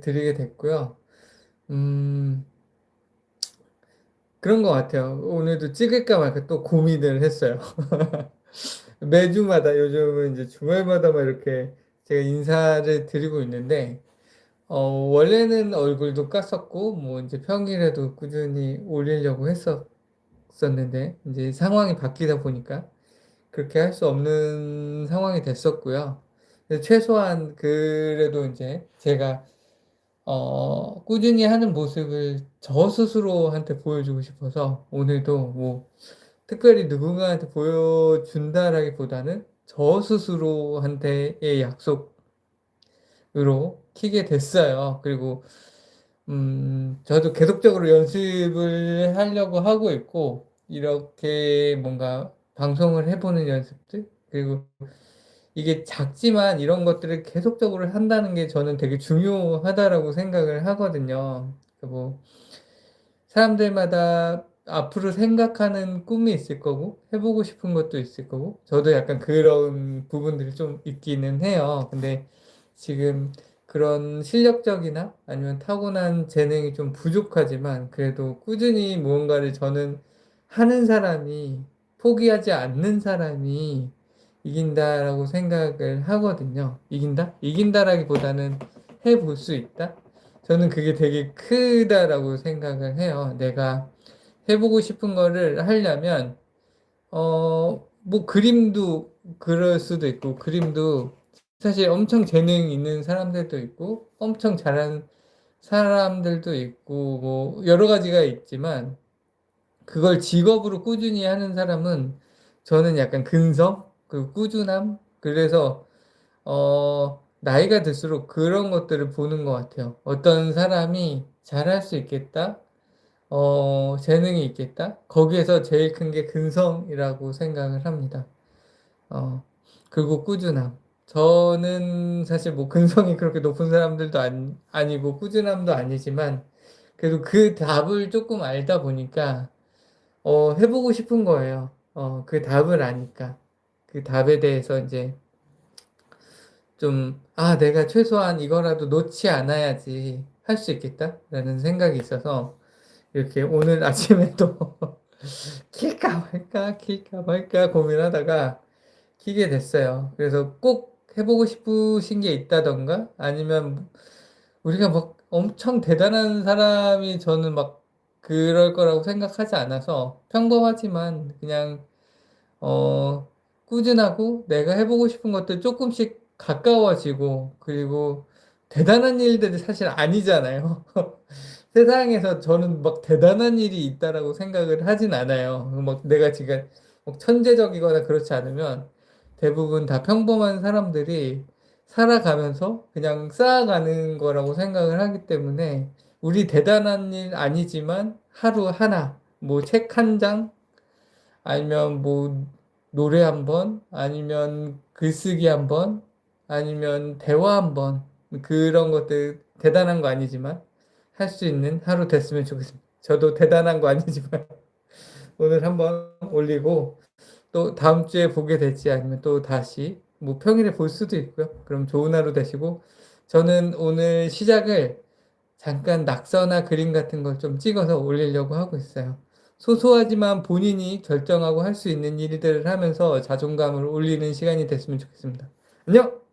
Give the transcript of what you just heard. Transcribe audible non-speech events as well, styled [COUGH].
드리게 됐고요. 음, 그런 것 같아요. 오늘도 찍을까 말까 또 고민을 했어요. [LAUGHS] 매주마다 요즘은 이제 주말마다 막 이렇게 제가 인사를 드리고 있는데, 어, 원래는 얼굴도 깠었고, 뭐 이제 평일에도 꾸준히 올리려고 했었었는데, 이제 상황이 바뀌다 보니까 그렇게 할 수 없는 상황이 됐었고요. 최소한 그래도 이제 제가 어, 꾸준히 하는 모습을 저 스스로한테 보여주고 싶어서 오늘도 뭐 특별히 누군가한테 보여준다라기보다는 저 스스로한테의 약속으로 키게 됐어요. 그리고 음, 저도 계속적으로 연습을 하려고 하고 있고 이렇게 뭔가 방송을 해보는 연습들 그리고 이게 작지만 이런 것들을 계속적으로 한다는 게 저는 되게 중요하다라고 생각을 하거든요. 뭐 사람들마다 앞으로 생각하는 꿈이 있을 거고 해보고 싶은 것도 있을 거고 저도 약간 그런 부분들이 좀 있기는 해요. 근데 지금 그런 실력적이나 아니면 타고난 재능이 좀 부족하지만 그래도 꾸준히 무언가를 저는 하는 사람이 포기하지 않는 사람이 이긴다라고 생각을 하거든요. 이긴다? 이긴다라기보다는 해볼 수 있다? 저는 그게 되게 크다라고 생각을 해요. 내가 해보고 싶은 거를 하려면, 어, 뭐 그림도 그럴 수도 있고, 그림도 사실 엄청 재능 있는 사람들도 있고, 엄청 잘하는 사람들도 있고, 뭐 여러 가지가 있지만, 그걸 직업으로 꾸준히 하는 사람은 저는 약간 근성, 그 꾸준함, 그래서 어, 나이가 들수록 그런 것들을 보는 것 같아요. 어떤 사람이 잘할 수 있겠다, 어, 재능이 있겠다. 거기에서 제일 큰 게 근성이라고 생각을 합니다. 어, 그리고 꾸준함. 저는 사실 뭐 근성이 그렇게 높은 사람들도 아니, 아니고 꾸준함도 아니지만 그래도 그 답을 조금 알다 보니까 어, 해보고 싶은 거예요. 어, 그 답을 아니까. 그 답에 대해서 이제 좀, 아, 내가 최소한 이거라도 놓지 않아야지 할 수 있겠다라는 생각이 있어서 이렇게 오늘 아침에 또 [LAUGHS] 킬까 말까, 킬까 말까 고민하다가 키게 됐어요. 그래서 꼭 해보고 싶으신 게 있다던가 아니면 우리가 막 엄청 대단한 사람이 저는 막 그럴 거라고 생각하지 않아서 평범하지만 그냥 어 꾸준하고 내가 해보고 싶은 것들 조금씩 가까워지고 그리고 대단한 일들이 사실 아니잖아요. [LAUGHS] 세상에서 저는 막 대단한 일이 있다라고 생각을 하진 않아요. 막 내가 지금 막 천재적이거나 그렇지 않으면 대부분 다 평범한 사람들이 살아가면서 그냥 쌓아가는 거라고 생각을 하기 때문에 우리 대단한 일 아니지만 하루 하나, 뭐 책 한 장, 아니면 뭐 노래 한 번, 아니면 글쓰기 한 번, 아니면 대화 한 번, 그런 것들 대단한 거 아니지만 할 수 있는 하루 됐으면 좋겠습니다. 저도 대단한 거 아니지만 [LAUGHS] 오늘 한번 올리고 또 다음 주에 보게 될지 아니면 또 다시 뭐 평일에 볼 수도 있고요. 그럼 좋은 하루 되시고 저는 오늘 시작을 잠깐 낙서나 그림 같은 걸 좀 찍어서 올리려고 하고 있어요. 소소하지만 본인이 결정하고 할 수 있는 일들을 하면서 자존감을 올리는 시간이 됐으면 좋겠습니다. 안녕!